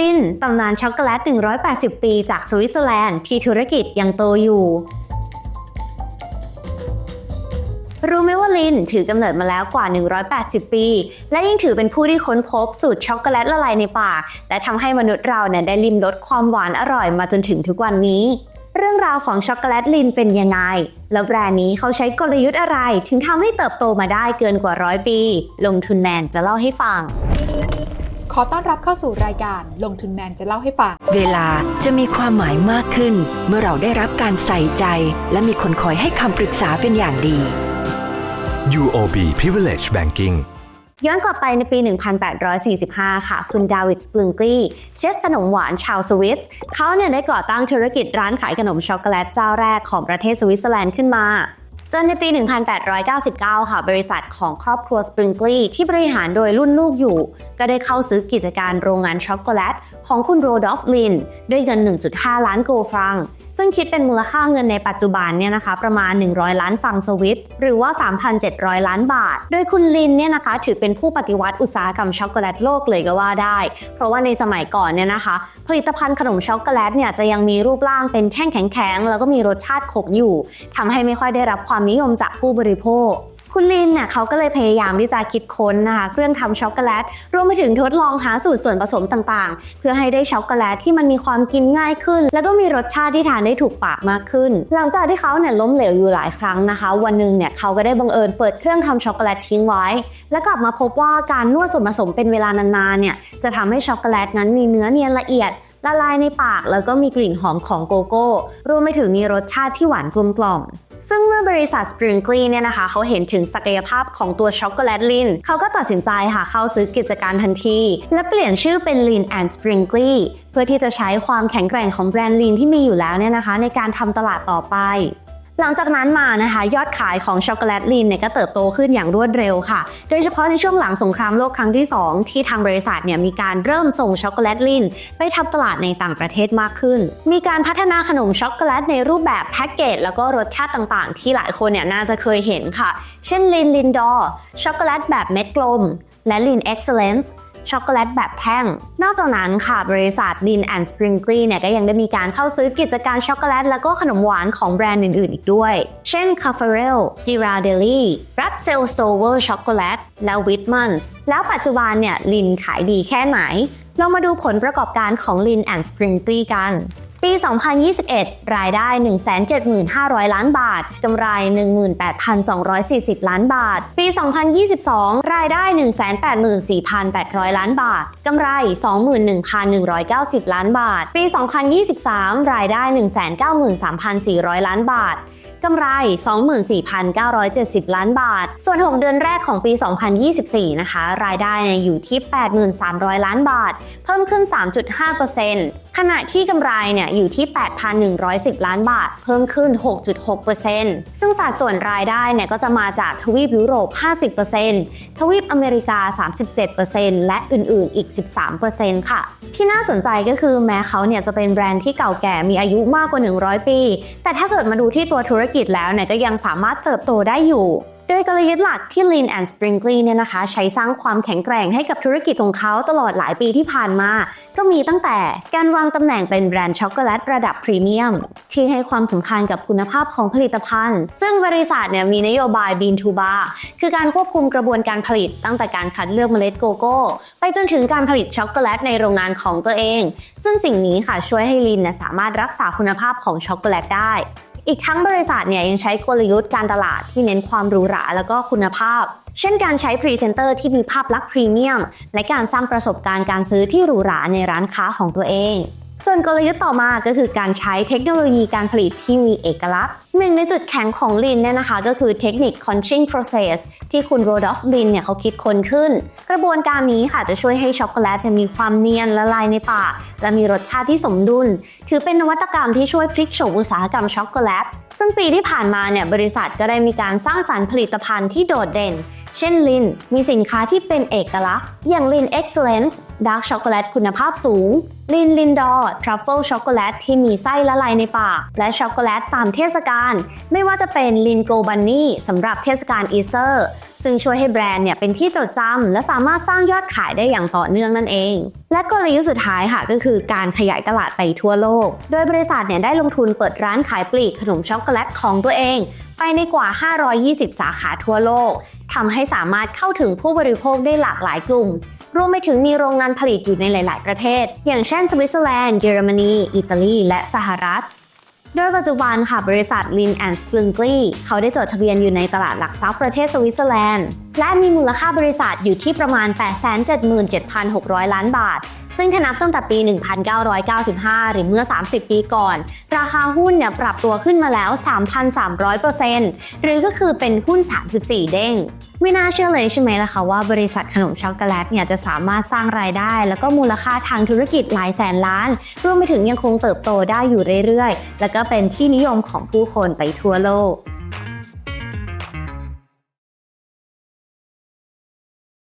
ลินตำนานช็อกโกแลต 180 ปีจากสวิตเซอร์แลนด์ที่ธุรกิจยังโตอยู่ รู้ไหมว่าลินถือกำเนิดมาแล้วกว่า 180 ปี และยังถือเป็นผู้ที่ค้นพบสูตรช็อกโกแลตละลายในปาก และทำให้มนุษย์เราเนี่ยได้ลิมรสความหวานอร่อยมาจนถึงทุกวันนี้ เรื่องราวของช็อกโกแลตลินเป็นยังไง แล้วแบรนด์นี้เขาใช้กลยุทธ์อะไร ถึงทำให้เติบโตมาได้เกินกว่าร้อยปี ลงทุนแมนจะเล่าให้ฟัง ขอต้อนรับเข้าสู่รายการลงทุนแมนจะเล่าให้ฟัง เวลาจะมีความหมายมากขึ้น เมื่อเราได้รับการใส่ใจ และมีคนคอยให้คำปรึกษาเป็นอย่างดี UOB Privilege Banking ย้อนกลับไปในปี 1845 ค่ะ คุณดาวิดสปริงกลีเชฟขนมหวานชาวสวิตเขาเนี่ยได้ก่อตั้งธุรกิจร้านขายขนมช็อกโกแลตเจ้าแรกของประเทศสวิตเซอร์แลนด์ขึ้นมา จนในปี 1899 ค่ะ บริษัทของครอบครัวสปริงกลีที่บริหารโดยรุ่นลูกอยู่ ก็ได้เข้าซื้อกิจการโรงงานช็อกโกแลต ของคุณโรดอฟลิน ด้วยเงิน 1.5 ล้านโกลฟรัง ซึ่งคิดเป็นมูลค่าเงินในปัจจุบันเนี่ยนะคะประมาณ 100 ล้านฟังสวิต หรือว่า 3,700 ล้านบาท โดยคุณลินเนี่ยนะคะถือเป็นผู้ปฏิวัติอุตสาหกรรมช็อกโกแลตโลกเลยก็ว่าได้ เพราะว่าในสมัยก่อนเนี่ยนะคะ ผลิตภัณฑ์ขนมช็อกโกแลตเนี่ยจะยังมีรูปร่างเป็นแท่งแข็งๆแล้วก็มีรสชาติขมอยู่ทำให้ไม่ค่อยได้รับความนิยมจากผู้บริโภค คุณลินเนี่ยเขาก็เลยพยายามที่จะคิดค้นนะคะเครื่องทำช็อกโกแลตรวมไปถึงทดลองหาสูตรส่วนผสมต่างๆ เพื่อให้ได้ช็อกโกแลตที่มันมีความกินง่ายขึ้น แล้วก็มีรสชาติที่ทานได้ถูกปากมากขึ้น หลังจากที่เขาเนี่ยล้มเหลวอยู่หลายครั้งนะคะ วันหนึ่งเนี่ยเขาก็ได้บังเอิญเปิดเครื่องทำช็อกโกแลตทิ้งไว้ และกลับมาพบว่าการนวดส่วนผสมเป็นเวลานานๆเนี่ยจะทำให้ช็อกโกแลตนั้นมีเนื้อเนียนละเอียดละลายในปากแล้วก็มีกลิ่นหอมของโกโก้ รวมไปถึงมีรสชาติที่หวานกลมกล่อม มื่อบริษัทสปริงกลีเนี่ยนะคะเขาเห็นถึงศักยภาพของตัวช็อกโกแลตลินเขาก็ตัดสินใจค่ะเข้าซื้อกิจการทันที และเปลี่ยนชื่อเป็น Lin and Sprinkly เพื่อที่จะใช้ความแข็งแกร่งของแบรนด์ลินที่มีอยู่แล้วเนี่ยนะคะ ในการทำตลาดต่อไป หลังจากนั้นมานะคะ ยอดขายของช็อกโกแลตลินเนี่ยก็เติบโตขึ้นอย่างรวดเร็วค่ะ โดยเฉพาะในช่วงหลังสงครามโลกครั้งที่ 2 ที่ทางบริษัทเนี่ยมีการเริ่มส่งช็อกโกแลตลินไปทำตลาดในต่างประเทศมากขึ้น มีการพัฒนาขนมช็อกโกแลตในรูปแบบแพ็กเกจแล้วก็รสชาติต่างๆ ที่หลายคนเนี่ยน่าจะเคยเห็นค่ะ เช่นลินลินดอร์ช็อกโกแลตแบบเม็ดกลม และลินเอ็กซ์ e n c e ช็อกโกแลตแบบแท่ง นอกจากนั้นค่ะบริษัท Lin and Sprinkly เนี่ยก็ยังได้มีการเข้าซื้อกิจการช็อกโกแลตแล้วก็ขนมหวานของแบรนด์อื่นๆ อีกด้วย เช่น c a f f e r e l Ghirardelli r a p s e l s t o v e r Chocolate และวิตมันส์แล้วปัจจุบันเนี่ยลินขายดีแค่ไหน เรามาดูผลประกอบการของลินแอนด์สปริงกลีกัน ปี 2021 รายได้ 175,000 ล้านบาท กำไร 18,240 ล้านบาท ปี 2022 รายได้ 184,800 ล้านบาท กำไร 21,190 ล้านบาท ปี 2023 รายได้ 193,400 ล้านบาทกำไร 24,970 ล้านบาท ส่วน 6 เดือนแรกของปี 2024 นะคะ รายได้อยู่ที่ 8,300ล้านบาท เพิ่มขึ้น 3.5% ขณะที่กำไรเนี่ยอยู่ที่ 8,110 ล้านบาท เพิ่มขึ้น 6.6%ซึ่งสัดส่วนรายได้เนี่ยก็จะมาจากทวีปยุโรป 50%ทวีปอเมริกา 37%และอื่นๆ อีก 13%ค่ะ ที่น่าสนใจก็คือแม้เขาเนี่ยจะเป็นแบรนด์ที่เก่าแก่มีอายุมากกว่า 100 ปี แต่ถ้าเกิดมาดูที่ตัวธุรกิจแล้วเนี่ยก็ยังสามารถเติบโตได้อยู่ โดยกลยุทธ์หลักที่ Lean and Sprinkly เนี่ยนะคะ ใช้สร้างความแข็งแกร่งให้กับธุรกิจของเขาตลอดหลายปีที่ผ่านมา ก็มีตั้งแต่การวางตำแหน่งเป็นแบรนด์ช็อกโกแลตระดับพรีเมียม ที่ให้ความสำคัญกับคุณภาพของผลิตภัณฑ์ ซึ่งบริษัทเนี่ยมีนโยบาย Bean to Bar คือการควบคุมกระบวนการผลิตตั้งแต่การคัดเลือกเมล็ดโกโก้ ไปจนถึงการผลิตช็อกโกแลตในโรงงานของตัวเอง ซึ่งสิ่งนี้ค่ะช่วยให้ลินสามารถรักษาคุณภาพของช็อกโกแลตได้ อีกทั้งบริษัทเนี่ยยังใช้กลยุทธ์การตลาดที่เน้นความหรูหราแล้วก็คุณภาพ เช่นการใช้พรีเซนเตอร์ที่มีภาพลักษณ์พรีเมียม และการสร้างประสบการณ์การซื้อที่หรูหราในร้านค้าของตัวเอง ส่วนกลยุทธ์ต่อมาก็คือการใช้เทคโนโลยีการผลิตที่มีเอกลักษณ์หนึ่งในจุดแข็งของลินเนี่ยนะคะ ก็คือเทคนิค conching process ที่คุณโรดอฟลินเนี่ยเขาคิดค้นขึ้น กระบวนการนี้ค่ะจะช่วยให้ช็อกโกแลตมีความเนียนละลายในปาก และมีรสชาติที่สมดุล ถือเป็นนวัตกรรมที่ช่วยพลิกโฉมอุตสาหกรรมช็อกโกแลต ซึ่งปีที่ผ่านมาเนี่ยบริษัทก็ได้มีการสร้างสรรค์ผลิตภัณฑ์ที่โดดเด่น เช่นลินมีสินค้าที่เป็นเอกลักษณ์ อย่างลิน Excellence Dark Chocolate คุณภาพสูงลินลินดอร์ Truffle Chocolate ที่มีไส้ละลายในปาก และช็อกโกแลตตามเทศกาลไม่ว่าจะเป็นลินโกบันนี่สำหรับเทศกาลอีสเตอร์ซึ่งช่วยให้แบรนด์เนี่ยเป็นที่จดจำและสามารถสร้างยอดขายได้อย่างต่อเนื่องนั่นเอง และกลยุทธ์สุดท้ายค่ะก็คือการขยายตลาดไปทั่วโลก โดยบริษัทเนี่ยได้ลงทุนเปิดร้านขายปลีกขนมช็อกโกแลตของตัวเอง ไปในกว่า 520 สาขาทั่วโลก ทำให้สามารถเข้าถึงผู้บริโภคได้หลากหลายกลุ่ม รวมไปถึงมีโรงงานผลิตอยู่ในหลาย ๆ ประเทศ อย่างเช่นสวิตเซอร์แลนด์ เยอรมนี อิตาลี และสหรัฐ โดยปัจจุบันค่ะบริษัท Lin and Sprinkly เขาได้จดทะเบียนอยู่ในตลาดหลักทรัพย์ประเทศสวิตเซอร์แลนด์ และมีมูลค่าบริษัทอยู่ที่ประมาณ 877,600 ล้านบาท ซึ่งถ้านับตั้งแต่ปี 1995 หรือเมื่อ 30 ปีก่อน ราคาหุ้นเนี่ยปรับตัวขึ้นมาแล้ว 3,300%หรือก็คือเป็นหุ้น 34 เด้ง ไม่น่าเชื่อเลยใช่ไหมล่ะคะว่าบริษัทขนมช็อกโกแลตเนี่ยจะสามารถสร้างรายได้ แล้วก็มูลค่าทางธุรกิจหลายแสนล้าน รวมไปถึงยังคงเติบโตได้อยู่เรื่อยๆ แล้วก็เป็นที่นิยมของผู้คนไปทั่วโลก